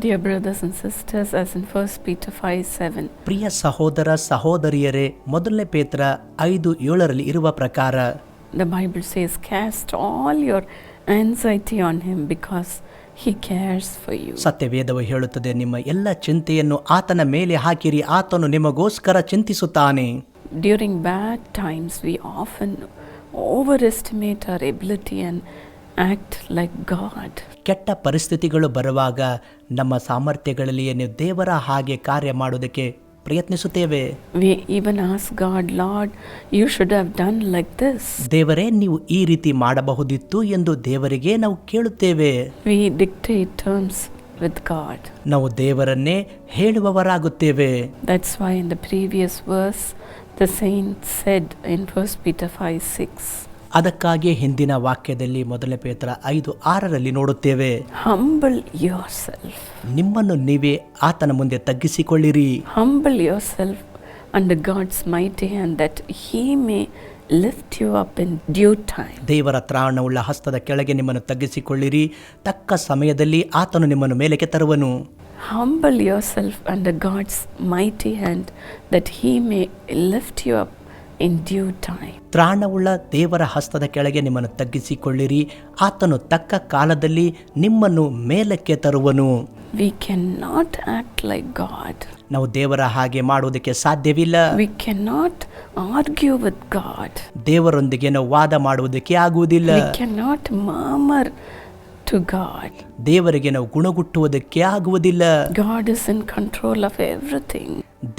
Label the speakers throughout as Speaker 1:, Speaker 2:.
Speaker 1: Dear brothers and sisters as in first Peter five seven
Speaker 2: ಪ್ರಿಯ ಸಹೋದರ ಸಹೋದರಿಯರೇ ಮೊದಲನೇ ಪೇತ್ರ ಐದು ಏಳರಲ್ಲಿ ಇರುವ ಪ್ರಕಾರ.
Speaker 1: The Bible says cast all your anxiety on him because he cares for you
Speaker 2: ಸತ್ಯವೇದವು ಹೇಳುತ್ತದೆ ನಿಮ್ಮ ಎಲ್ಲ ಚಿಂತೆಯನ್ನು ಆತನ ಮೇಲೆ ಹಾಕಿರಿ ಆತನು ನಿಮಗೋಸ್ಕರ ಚಿಂತಿಸುತ್ತಾನೆ.
Speaker 1: During bad times we often overestimate our ability and act like God.
Speaker 2: ಕೆಟ್ಟ ಪರಿಸ್ಥಿತಿಗಳು ಬರುವಾಗ ನಮ್ಮ ಸಾಮರ್ಥ್ಯಗಳಲ್ಲಿಯೇ ನೀವು ದೇವರ ಹಾಗೆ ಕಾರ್ಯ ಮಾಡೋದಕ್ಕೆ ಪ್ರಯತ್ನಿಸುತ್ತೇವೆ
Speaker 1: We even ask God, Lord, you should have done like this.
Speaker 2: ದೇವರೇ ನೀವು ಈ ರೀತಿ ಮಾಡಬಹುದಿತ್ತು ಎಂದು ದೇವರಿಗೆ ನಾವು ಕೇಳುತ್ತೇವೆ
Speaker 1: We dictate terms with God.
Speaker 2: ನಾವು ದೇವರನ್ನೇ ಹೇಳುವವರಾಗುತ್ತೇವೆ
Speaker 1: That's why in the previous verse, the saint said in 1 Peter 5 6,
Speaker 2: ಅದಕ್ಕಾಗಿಯೇ ಹಿಂದಿನ ವಾಕ್ಯದಲ್ಲಿ ಮೊದಲ ಪೇತ್ರ ಐದು ಆರರಲ್ಲಿ ನೋಡುತ್ತೇವೆ.
Speaker 1: ಹಂಬಲ್ ಯೋರ್
Speaker 2: ನಿಮ್ಮನ್ನು ನೀವೇ ಆತನ ಮುಂದೆ ತಗ್ಗಿಸಿಕೊಳ್ಳಿರಿ.
Speaker 1: Humble yourself and God's mighty and that he may lift you up in due time
Speaker 2: ದೇವರ ತ್ರಾಣವುಳ್ಳ ಹಸ್ತದ ಕೆಳಗೆ ನಿಮ್ಮನ್ನು ತಗ್ಗಿಸಿಕೊಳ್ಳಿರಿ. ತಕ್ಕ ಸಮಯದಲ್ಲಿ ಆತನು ನಿಮ್ಮನ್ನು ಮೇಲಕ್ಕೆ ತರುವನು.
Speaker 1: Humble yourself and God's mighty hand that he may lift you up in due time
Speaker 2: ತ್ರಾಣವುಳ್ಳ ದೇವರ ಹಸ್ತದ ಕೆಳಗೆ ನಿಮ್ಮನ್ನು ತಗ್ಗಿಸಿಕೊಳ್ಳಿರಿ. ಆತನು ತಕ್ಕ ಕಾಲದಲ್ಲಿ ನಿಮ್ಮನ್ನು ಮೇಲಕ್ಕೆ ತರುವನು.
Speaker 1: We cannot act like God.
Speaker 2: ನಾವು ದೇವರ ಹಾಗೆ ಮಾಡುವುದಕ್ಕೆ ಸಾಧ್ಯವಿಲ್ಲ.
Speaker 1: We can not argue with God
Speaker 2: ದೇವರೊಂದಿಗೆ ನಾವು ವಾದ ಮಾಡುವುದಕ್ಕೆ ಆಗುವುದಿಲ್ಲ.
Speaker 1: We can not murmur to God.
Speaker 2: ದೇವರಿಗೆ ನಾವು ಗುಣಗುಟ್ಟುವುದಕ್ಕೆ ಆಗುವುದಿಲ್ಲ
Speaker 1: God is in control of everything.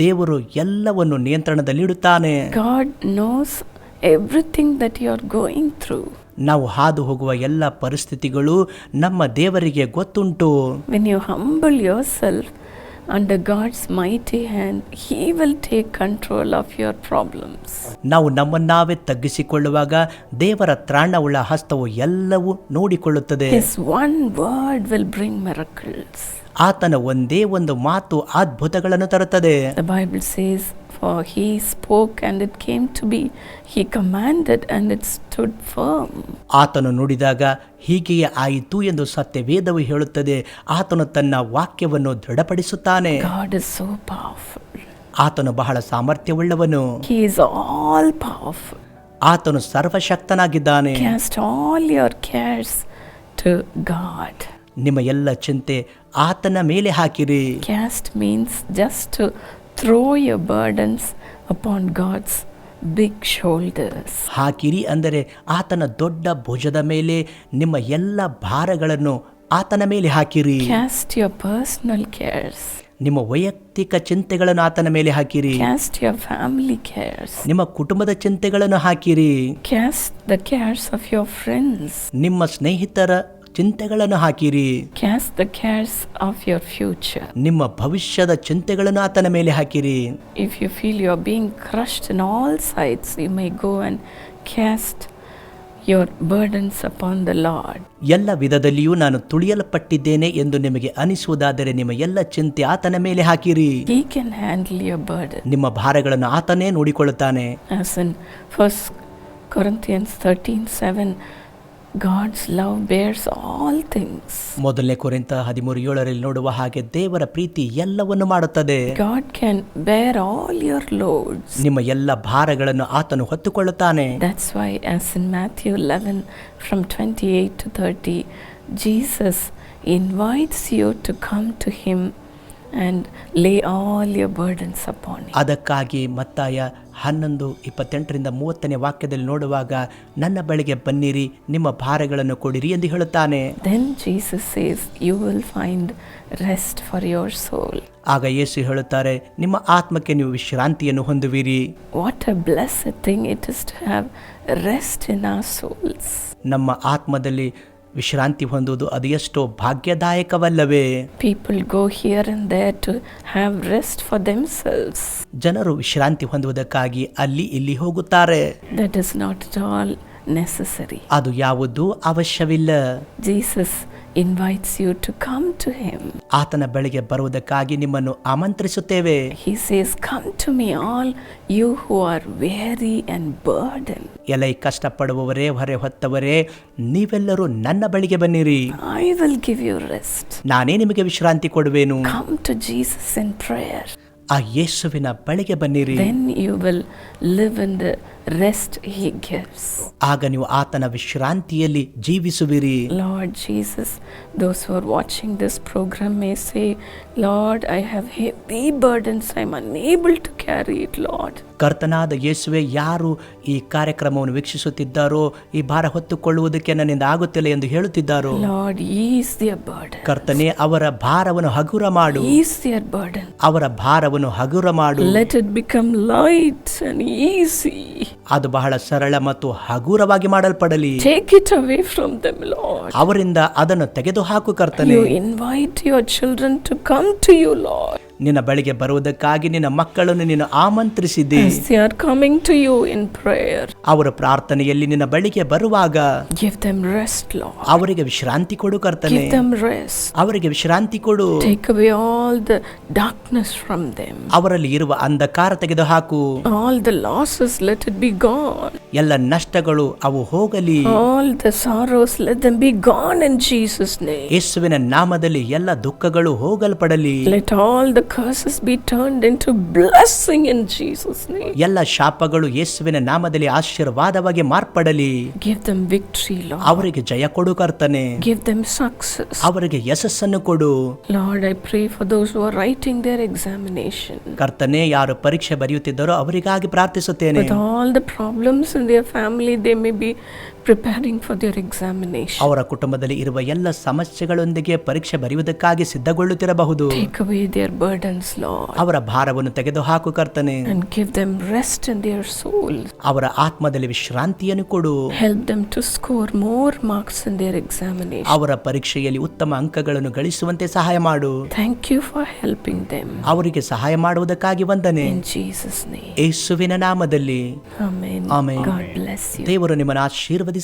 Speaker 2: ದೇವರು ಎಲ್ಲವನ್ನು ನಿಯಂತ್ರಣದಲ್ಲಿಡುತ್ತಾನೆ
Speaker 1: God knows everything that you are going through.
Speaker 2: ನಾವು ಹಾದು ಹೋಗುವ ಎಲ್ಲ ಪರಿಸ್ಥಿತಿಗಳು ನಮ್ಮ ದೇವರಿಗೆ ಗೊತ್ತುಂಟು
Speaker 1: When you humble yourself under God's mighty hand he will take control of your problems
Speaker 2: ನಾವು ನಮ್ಮನ್ನಾವೇ ತಗ್ಗಿಸಿಕೊಳ್ಳುವಾಗ ದೇವರ ತ್ರಾಣವುಳ್ಳ ಹಸ್ತವು ಎಲ್ಲವೂ ನೋಡಿಕೊಳ್ಳುತ್ತದೆ.
Speaker 1: His one word will bring miracles
Speaker 2: ಆತನ ಒಂದೇ ಒಂದು ಮಾತು ಅದ್ಭುತಗಳನ್ನು ತರುತ್ತದೆ.
Speaker 1: The Bible says For He spoke and it came to be, He commanded and it stood firm.
Speaker 2: ಆತನು ನುಡಿದಾಗ ಹೀಗೆಯೇ ಆಯಿತು ಎಂದು ಸತ್ಯವೇದವು ಹೇಳುತ್ತದೆ ಆತನು ತನ್ನ ವಾಕ್ಯವನ್ನು ದೃಢಪಡಿಸುತ್ತಾನೆ
Speaker 1: God is so powerful.
Speaker 2: ಆತನು ಬಹಳ ಸಾಮರ್ಥ್ಯವುಳ್ಳವನು
Speaker 1: He is all powerful.
Speaker 2: ಆತನು ಸರ್ವಶಕ್ತನಾಗಿದ್ದಾನೆ
Speaker 1: Cast all your cares to God.
Speaker 2: ನಿಮ್ಮ ಎಲ್ಲ ಚಿಂತೆ ಆತನ ಮೇಲೆ ಹಾಕಿರಿ
Speaker 1: Cast means just to throw your burdens upon God's big shoulders
Speaker 2: ಹಾಕಿರಿ ಅಂದರೆ ಆತನ ದೊಡ್ಡ ಭುಜದ ಮೇಲೆ ನಿಮ್ಮ ಎಲ್ಲ ಭಾರಗಳನ್ನು ಆತನ ಮೇಲೆ ಹಾಕಿರಿ.
Speaker 1: ಕ್ಯಾಸ್ಟ್ ಯೋರ್ ಪರ್ಸ್ನಲ್ ಕೇರ್ಸ್
Speaker 2: ನಿಮ್ಮ ವೈಯಕ್ತಿಕ ಚಿಂತೆಗಳನ್ನು ಆತನ ಮೇಲೆ ಹಾಕಿರಿ.
Speaker 1: ಕ್ಯಾಸ್ಟ್ ಯೋರ್ ಫ್ಯಾಮಿಲಿ ಕೇರ್ಸ್
Speaker 2: ನಿಮ್ಮ ಕುಟುಂಬದ ಚಿಂತೆಗಳನ್ನು ಹಾಕಿರಿ.
Speaker 1: Cast the cares of your friends
Speaker 2: ನಿಮ್ಮ ಸ್ನೇಹಿತರ ಚಿಂತೆಗಳನ್ನು ಹಾಕಿರಿ
Speaker 1: Cast the cares of your future.
Speaker 2: ನಿಮ್ಮ ಭವಿಷ್ಯದ ಚಿಂತೆಗಳನ್ನು ಆತನ ಮೇಲೆ ಹಾಕಿರಿ
Speaker 1: If you feel you are being crushed in all sides, you may go and cast your burdens upon the Lord.
Speaker 2: ಎಲ್ಲ ವಿಧದಲ್ಲಿಯೂ ನಾನು ತುಳಿಯಲ್ಪಟ್ಟಿದ್ದೇನೆ ಎಂದು ನಿಮಗೆ ಅನಿಸುವುದಾದರೆ ನಿಮ್ಮ ಎಲ್ಲ ಚಿಂತೆ ಆತನ ಮೇಲೆ ಹಾಕಿರಿ
Speaker 1: He can handle your burden.
Speaker 2: ನಿಮ್ಮ ಭಾರಗಳನ್ನು ಆತನೇ ನೋಡಿಕೊಳ್ಳುತ್ತಾನೆ
Speaker 1: As in 1 Corinthians 13 7, God's love bears all things.
Speaker 2: ಮೊದಲನೇ ಕೊರಿಂತ ಹದಿಮೂರು ಏಳರಲ್ಲಿ ನೋಡುವ ಹಾಗೆ ದೇವರ ಪ್ರೀತಿ ಎಲ್ಲವನ್ನು ಮಾಡುತ್ತದೆ
Speaker 1: God can bear all your loads.
Speaker 2: ನಿಮ್ಮ ಎಲ್ಲ ಭಾರಗಳನ್ನು ಆತನು ಹೊತ್ತುಕೊಳ್ಳುತ್ತಾನೆ
Speaker 1: That's why, as in Matthew 11 from 28 to 30, Jesus invites you to come to Him and lay lay all burdens burdens upon
Speaker 2: ಅದಕ್ಕಾಗಿ ಮತ್ತಾಯ ಹನ್ನೊಂದು ಇಪ್ಪತ್ತೆಂಟರಿಂದ ಮೂವತ್ತನೇ ವಾಕ್ಯದಲ್ಲಿ ನೋಡುವಾಗ ನನ್ನ ಬಳಿಗೆ ಬನ್ನಿರಿ ನಿಮ್ಮ ಭಾರಗಳನ್ನು ಕೊಡಿರಿ ಎಂದು ಹೇಳುತ್ತಾನೆ.
Speaker 1: Then Jesus says, you will find rest for your soul
Speaker 2: ಆಗ ಯೇಸು ಹೇಳುತ್ತಾರೆ ನಿಮ್ಮ ಆತ್ಮಕ್ಕೆ ನೀವು ವಿಶ್ರಾಂತಿಯನ್ನು ಹೊಂದುವಿರಿ.
Speaker 1: What a bless thing it is to have rest in our souls
Speaker 2: ನಮ್ಮ ಆತ್ಮದಲ್ಲಿ ವಿಶ್ರಾಂತಿ ಹೊಂದುವುದು ಅದು ಎಷ್ಟೋ ಭಾಗ್ಯದಾಯಕವಲ್ಲವೇ
Speaker 1: People go here and there to have rest for themselves.
Speaker 2: ಜನರು ವಿಶ್ರಾಂತಿ ಹೊಂದುವುದಕ್ಕಾಗಿ ಅಲ್ಲಿ ಇಲ್ಲಿ ಹೋಗುತ್ತಾರೆ
Speaker 1: That is not at all necessary.
Speaker 2: ಅದು ಯಾವುದೂ ಅವಶ್ಯವಿಲ್ಲ
Speaker 1: Jesus invites you to come to Him.
Speaker 2: ಆತನ ಬಳಿಗೆ ಬರುವುದಕ್ಕಾಗಿ ನಿಮ್ಮನ್ನು ಆಮಂತ್ರಿಸುತ್ತೇವೆ
Speaker 1: He says, Come to me, all you who are weary and burdened.
Speaker 2: ಎಲೈ ಕಷ್ಟಪಡುವವರೇ ಹೊರೆ ಹೊತ್ತವರೇ ನೀವೆಲ್ಲರೂ ನನ್ನ ಬಳಿಗೆ ಬನ್ನಿರಿ.
Speaker 1: I will give you rest
Speaker 2: ನಾನೇ ನಿಮಗೆ ವಿಶ್ರಾಂತಿ ಕೊಡುವೆನು.
Speaker 1: Come to Jesus in prayer
Speaker 2: ಆ ಯೇಸುವಿನ ಬಳಿಗೆ ಬನ್ನಿರಿ.
Speaker 1: Then you will live in the rest He gives.
Speaker 2: ಆಗ ನೀವು ಆತನ ವಿಶ್ರಾಂತಿಯಲ್ಲಿ ಜೀವಿಸುವಿರಿ
Speaker 1: Lord Jesus, those who are watching this program may say, Lord, I have heavy burdens. I'm unable to carry it, Lord.
Speaker 2: ಕರ್ತನಾದ ಯೇಸುವೆ ಯಾರು ಈ ಕಾರ್ಯಕ್ರಮವನ್ನು ವೀಕ್ಷಿಸುತ್ತಿದ್ದಾರೋ ಈ ಭಾರ ಹೊತ್ತುಕೊಳ್ಳುವುದಕ್ಕೆ ನನ್ನಿಂದ ಆಗುತ್ತಿಲ್ಲ ಎಂದು ಹೇಳುತ್ತಿದ್ದಾರೋ
Speaker 1: Lord, ease their burden.
Speaker 2: ಕರ್ತನೆ ಅವರ ಭಾರವನ್ನು ಹಗುರ ಮಾಡು
Speaker 1: Ease their burden.
Speaker 2: ಅವರ ಭಾರವನ್ನು ಹಗುರ ಮಾಡು
Speaker 1: Let it become light and easy.
Speaker 2: ಅದು ಬಹಳ ಸರಳ ಮತ್ತು ಹಗುರವಾಗಿ ಮಾಡಲ್ಪಡಲಿ. ಅವರಿಂದ ಅದನ್ನು ತೆಗೆದು ಹಾಕು
Speaker 1: ಕರ್ತನೆ invite your children to come to you lord
Speaker 2: ನಿನ್ನ ಬಳಿಗೆ ಬರುವುದಕ್ಕಾಗಿ ನಿನ್ನ ಮಕ್ಕಳನ್ನು ನೀನು
Speaker 1: ಆಮಂತ್ರಿಸಿದೆ coming to you in prayer
Speaker 2: ಅವರ ಪ್ರಾರ್ಥನೆಯಲ್ಲಿ ನಿನ್ನ ಬಳಿಗೆ ಬರುವಾಗ
Speaker 1: ಗಿವ್ ದೆಮ್ ರೆಸ್ಟ್ ಲಾರ್ಡ್
Speaker 2: ಅವರಿಗೆ ವಿಶ್ರಾಂತಿ ಕೊಡು ಕರ್ತನೆ.
Speaker 1: ಗಿವ್ ದೆಮ್ ರೆಸ್ಟ್
Speaker 2: ಅವರಿಗೆ ವಿಶ್ರಾಂತಿ ಕೊಡು.
Speaker 1: Take away all the darkness from them
Speaker 2: ಅವರಲ್ಲಿ ಇರುವ ಅಂಧಕಾರ ತೆಗೆದು
Speaker 1: ಹಾಕು all the losses let it be gone
Speaker 2: ಎಲ್ಲ ನಷ್ಟಗಳು ಅವು ಹೋಗಲಿ.
Speaker 1: All the sorrows let them be gone in Jesus name
Speaker 2: ಯೇಸುವಿನ ನಾಮದಲ್ಲಿ ಎಲ್ಲ ದುಃಖಗಳು ಹೋಗಲ್ಪಡಲಿ.
Speaker 1: Let all the curses be turned into blessing in Jesus' name.
Speaker 2: ಎಲ್ಲ ಶಾಪಗಳು ಯೇಸುವಿನ ನಾಮದಲ್ಲಿ ಆಶೀರ್ವಾದವಾಗಿ ಮಾರ್ಪಡಲಿ
Speaker 1: Give them victory, Lord.
Speaker 2: ಅವರಿಗೆ ಜಯ ಕೊಡು ಕರ್ತನೆ
Speaker 1: Give them success.
Speaker 2: ಅವರಿಗೆ ಯಶಸ್ಸನ್ನು ಕೊಡು
Speaker 1: Lord, I pray for those who are writing their examination.
Speaker 2: ಕರ್ತನೆ ಯಾರು ಪರೀಕ್ಷೆ ಬರೆಯುತ್ತಿದ್ದಾರೋ ಅವರಿಗಾಗಿ ಪ್ರಾರ್ಥಿಸುತ್ತೇನೆ
Speaker 1: With all the problems in their family, they may be preparing for their examination
Speaker 2: ಅವರ ಕುಟುಂಬದಲ್ಲಿ ಇರುವ ಎಲ್ಲ ಸಮಸ್ಯೆಗಳೊಂದಿಗೆ ಪರೀಕ್ಷೆ ಬರೆಯುವುದಕ್ಕಾಗಿ ಸಿದ್ಧಗೊಳ್ಳುತ್ತಿರಬಹುದು.
Speaker 1: Take away their burdens, Lord,
Speaker 2: ಅವರ ಭಾರವನ್ನು ತೆಗೆದುಹಾಕು ಕರ್ತನೆ.
Speaker 1: And give them rest in their soul.
Speaker 2: ಅವರ ಆತ್ಮದಲ್ಲಿ ವಿಶ್ರಾಂತಿಯನ್ನು ಕೊಡು.
Speaker 1: Help them to score more marks in their examination
Speaker 2: ಅವರ ಪರೀಕ್ಷೆಯಲ್ಲಿ ಉತ್ತಮ ಅಂಕಗಳನ್ನು ಗಳಿಸುವಂತೆ ಸಹಾಯ ಮಾಡು.
Speaker 1: Thank you for helping them
Speaker 2: ಅವರಿಗೆ ಸಹಾಯ ಮಾಡುವುದಕ್ಕಾಗಿ ವಂದನೆ.
Speaker 1: In Jesus' name.
Speaker 2: ಯೇಸುವಿನ ನಾಮದಲ್ಲಿ.
Speaker 1: Amen.
Speaker 2: Amen.
Speaker 1: God bless you.
Speaker 2: ದೇವರು ನಿಮ್ಮನ್ನು Badi